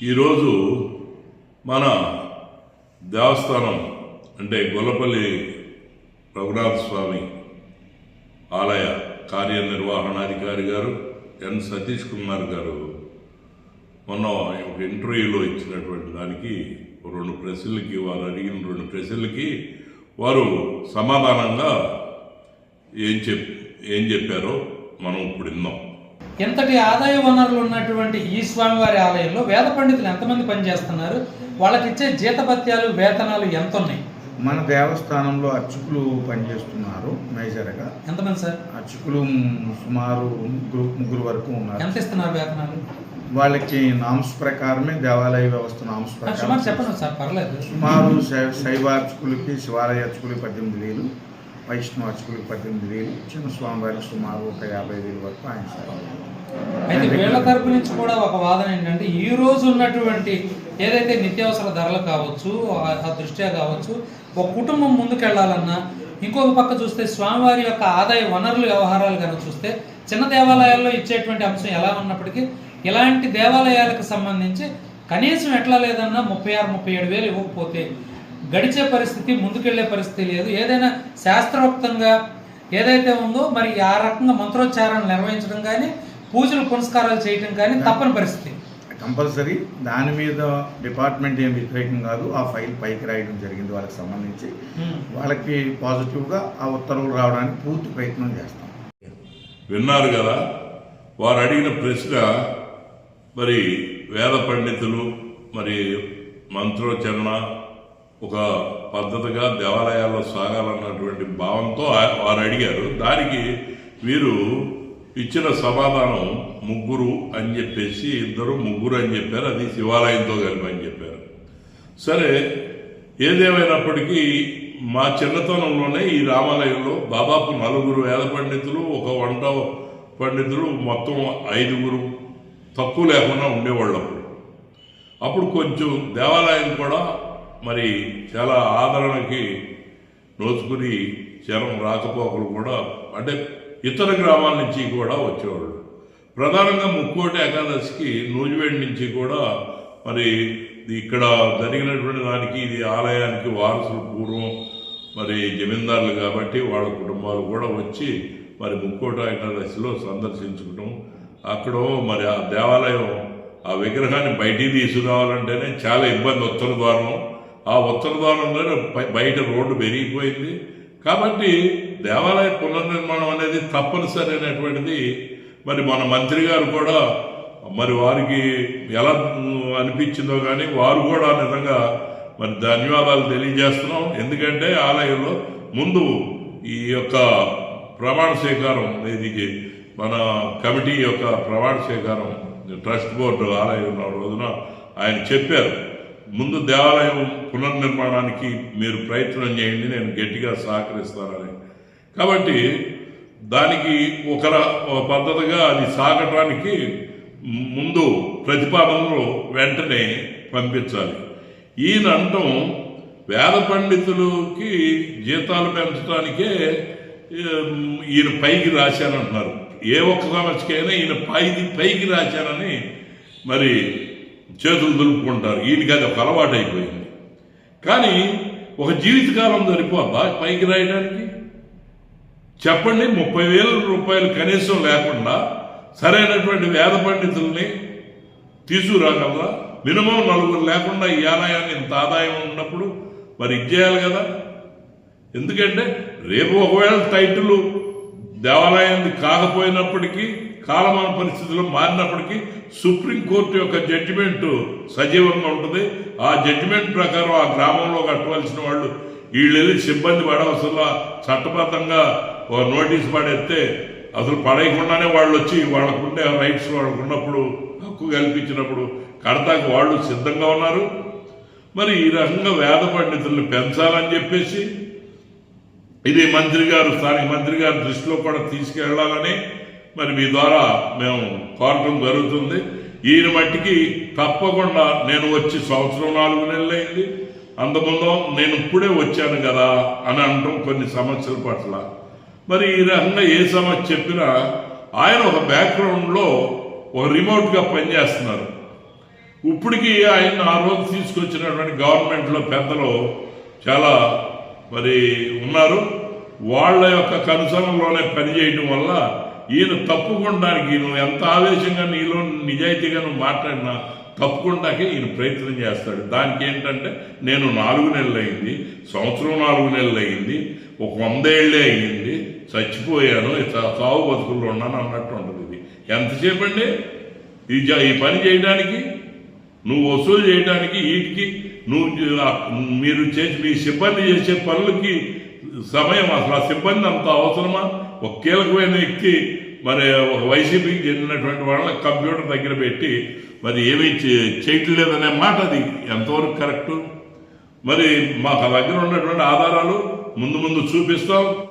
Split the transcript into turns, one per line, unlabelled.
ఈరోజు మన దేవస్థానం అంటే గొల్లపల్లి రఘునాథ స్వామి ఆలయ కార్యనిర్వహణాధికారి గారు ఎన్ సతీష్ కుమార్ గారు మొన్న ఒక ఇంటర్వ్యూలో ఇచ్చినటువంటి దానికి రెండు ప్రశ్నలకి వారు అడిగిన రెండు ప్రశ్నలకి వారు సమాధానంగా ఏం చెప్ ఏం చెప్పారో మనం ఇప్పుడు విన్నాం
ఎంతటి ఆదాయ వనరులు ఉన్నటువంటి ఈ స్వామివారి ఆలయంలో వేద పండితులు ఎంతమంది పనిచేస్తున్నారు? వాళ్ళకి ఇచ్చే జీతభత్యాలు వేతనాలు ఎంత ఉన్నాయి
మన దేవస్థానంలో అర్చకులు పనిచేస్తున్నారు మేజర్గా.
ఎంతమంది సార్?
అర్చకులు సుమారు ముగ్గురు ముగ్గురు వరకు ఉన్నారు.
ఎంత ఇస్తున్నారు వేతనాలు?
వాళ్ళకి నామ్స్ ప్రకారమే దేవాలయ వ్యవస్థ నామ్స్ ప్రకారం
చెప్పండి సార్ పర్లేదు.
సుమారు శైవ అర్చకులకి శివాలయ అర్చకులకి పద్దెనిమిది వేలు వైష్ణవ అర్చకులకి పద్దెనిమిది వేలు చిన్న స్వామివారికి సుమారు ఒక యాభై వేలు వరకు ఆయన సేవ.
అయితే వీళ్ళ తరపు నుంచి కూడా ఒక వాదన ఏంటంటే ఈ రోజు ఉన్నటువంటి ఏదైతే నిత్యావసర ధరలు కావచ్చు ఆ- దృష్ట్యా కావచ్చు ఒక కుటుంబం ముందుకెళ్ళాలన్నా ఇంకొక పక్క చూస్తే స్వామివారి యొక్క ఆదాయ వనరుల వ్యవహారాలు కనుక చూస్తే చిన్న దేవాలయాల్లో ఇచ్చేటువంటి అంశం ఎలా ఉన్నప్పటికీ ఇలాంటి దేవాలయాలకు సంబంధించి కనీసం ఎట్లా లేదన్నా ముప్పై ఆరు ముప్పై ఏడు వేలు ఇవ్వకపోతే గడిచే పరిస్థితి ముందుకెళ్ళే పరిస్థితి లేదు. ఏదైనా శాస్త్రోక్తంగా ఏదైతే ఉందో మరి ఆ రకంగా మంత్రోచ్చారాలు నిర్వహించడం కానీ పూజలు పునస్కారాలు చేయడం కానీ తప్పని పరిస్థితి.
కంపల్సరీ దాని మీద డిపార్ట్మెంట్ ఏం వ్యతిరేకం కాదు. ఆ ఫైల్ పైకి రాయడం జరిగింది వాళ్ళకి సంబంధించి. వాళ్ళకి పాజిటివ్గా ఆ ఉత్తర్వులు రావడానికి పూర్తి ప్రయత్నం చేస్తాం.
విన్నారు కదా? వారు అడిగిన ప్రశ్న మరి వేద పండితులు మరి మంత్రోచ్చరణ ఒక పద్ధతిగా దేవాలయాల్లో సాగాలన్నటువంటి భావంతో వారు అడిగారు. దానికి వీరు ఇచ్చిన సమాధానం ముగ్గురు అని చెప్పేసి ఇద్దరు ముగ్గురు అని చెప్పారు. అది శివాలయంతో కలిపి అని చెప్పారు. సరే ఏదేమైనప్పటికీ మా చిన్నతనంలోనే ఈ రామాలయంలో దాదాపు నలుగురు వేద పండితులు ఒక వంట పండితులు మొత్తం ఐదుగురు తక్కువ లేకుండా ఉండేవాళ్ళు అప్పుడు. అప్పుడు కొంచెం దేవాలయం కూడా మరి చాలా ఆదరణకి నోచుకుని జనం రాకపోకలు కూడా అంటే ఇతర గ్రామాల నుంచి కూడా వచ్చేవాళ్ళు ప్రధానంగా ముక్కోటి ఏకాదశికి నూజివేడి నుంచి కూడా మరి ఇక్కడ జరిగినటువంటి దానికి ఇది ఆలయానికి వారసులు పూర్వం మరి జమీందారులు కాబట్టి వాళ్ళ కుటుంబాలు కూడా వచ్చి మరి ముక్కోట ఏకాదశిలో సందర్శించుకోవడం అక్కడ మరి ఆ దేవాలయం ఆ విగ్రహాన్ని బయటికి తీసుకురావాలంటేనే చాలా ఇబ్బంది ఉత్తర ద్వారం. ఆ ఉత్తర ద్వారంలోనే బయట రోడ్డు పెరిగిపోయింది. కాబట్టి దేవాలయ పునర్నిర్మాణం అనేది తప్పనిసరి అనేటువంటిది. మరి మన మంత్రి గారు కూడా మరి వారికి ఎలా అనిపించిందో కానీ వారు కూడా నిజంగా మరి ధన్యవాదాలు తెలియజేస్తున్నాం. ఎందుకంటే ఆలయంలో ముందు ఈ యొక్క ప్రమాణ స్వీకారం ఇది మన కమిటీ యొక్క ప్రమాణ స్వీకారం ట్రస్ట్ బోర్డు ఆలయం రోజున ఆయన చెప్పారు. ముందు దేవాలయం పునర్నిర్మాణానికి మీరు ప్రయత్నం చేయండి నేను గట్టిగా సహకరిస్తానని. కాబట్టి దానికి ఒక పద్ధతిగా అది సాగటానికి ముందు ప్రతిపాదనలు వెంటనే పంపించాలి. ఈయన అంటం వేద పండితులకి జీతాలు పెంచడానికే ఈయన పైకి రాశానంటున్నారు. ఏ ఒక్క సమస్యకైనా ఈయన పైకి పైకి రాశానని మరి చేతులు దులుపుకుంటారు. ఈయనకి అది ఒక అలవాటు అయిపోయింది కానీ ఒక జీవితకాలం సరిపోద్దా పైకి రాయడానికి చెప్పండి ముప్పై వేల రూపాయలు కనీసం లేకుండా సరైనటువంటి వేద పండితుల్ని తీసుకురాగలరా? మినిమం నలుగురు లేకుండా ఈ ఆదాయాన్ని ఇంత ఆదాయం ఉన్నప్పుడు మరి ఇచ్చేయాలి కదా? ఎందుకంటే రేపు ఒకవేళ టైటిల్ దేవాలయాన్ని కాకపోయినప్పటికీ కాలమాన పరిస్థితులు మారినప్పటికీ సుప్రీంకోర్టు యొక్క జడ్జిమెంట్ సజీవంగా ఉంటుంది. ఆ జడ్జిమెంట్ ప్రకారం ఆ గ్రామంలో కట్టవలసిన వాళ్ళు వీళ్ళు వెళ్ళి సిబ్బంది పడవలసిన చట్టబద్ధంగా ఒక నోటీస్ పడేస్తే అసలు పడేయకుండానే వాళ్ళు వచ్చి వాళ్ళకుండే రైట్స్ వాళ్ళకు ఉన్నప్పుడు హక్కు కల్పించినప్పుడు కడతాకు వాళ్ళు సిద్ధంగా ఉన్నారు. మరి ఈ రకంగా వేద పండితుల్ని పెంచాలని చెప్పేసి ఇది మంత్రి గారు స్థానిక మంత్రి గారి దృష్టిలో కూడా తీసుకెళ్ళాలని మరి మీ ద్వారా మేము కోరటం జరుగుతుంది. ఈయన మట్టికి తప్పకుండా నేను వచ్చి సంవత్సరం నాలుగు నెలలైంది. అంతకుముందు నేను ఇప్పుడే వచ్చాను కదా అని అనటం కొన్ని సమస్యల పట్ల. మరి ఈ రకంగా ఏ సమస్య చెప్పినా ఆయన ఒక బ్యాక్గ్రౌండ్లో ఒక రిమోట్గా పనిచేస్తున్నారు. ఇప్పటికీ ఆయన ఆ రోజు తీసుకొచ్చినటువంటి గవర్నమెంట్లో పెద్దలు చాలా మరి ఉన్నారు. వాళ్ళ యొక్క కనుసనంలోనే పనిచేయడం వల్ల ఈయన తప్పుకోవడానికి నువ్వు ఎంత ఆవేశంగా నీలో నిజాయితీగా నువ్వు మాట్లాడినా తప్పుకుండాకే ఈయన ప్రయత్నం చేస్తాడు. దానికి ఏంటంటే నేను నాలుగు నెలలు అయింది సంవత్సరం నాలుగు నెలలు అయింది ఒక వందేళ్ళే అయ్యింది చచ్చిపోయాను చా- చావు బతుకుల్లో ఉన్నాను అన్నట్టు ఉంటుంది ఇది. ఎంతసేపు అండి ఈ ఈ పని చేయడానికి నువ్వు వసూలు చేయడానికి వీటికి నువ్వు మీరు చేసి మీ సిబ్బంది చేసే పనులకి సమయం అసలు ఆ సిబ్బంది అంత అవసరమా? ఒక కీలకమైన వ్యక్తి మరి ఒక వైసీపీకి చెందినటువంటి వాళ్ళని కంప్యూటర్ దగ్గర పెట్టి మరి ఏమీ చేయట్లేదనే మాట అది. ఎంతవరకు కరెక్టు? మరి మాకు దగ్గర ఉన్నటువంటి ఆధారాలు ముందు ముందు చూపిస్తాం.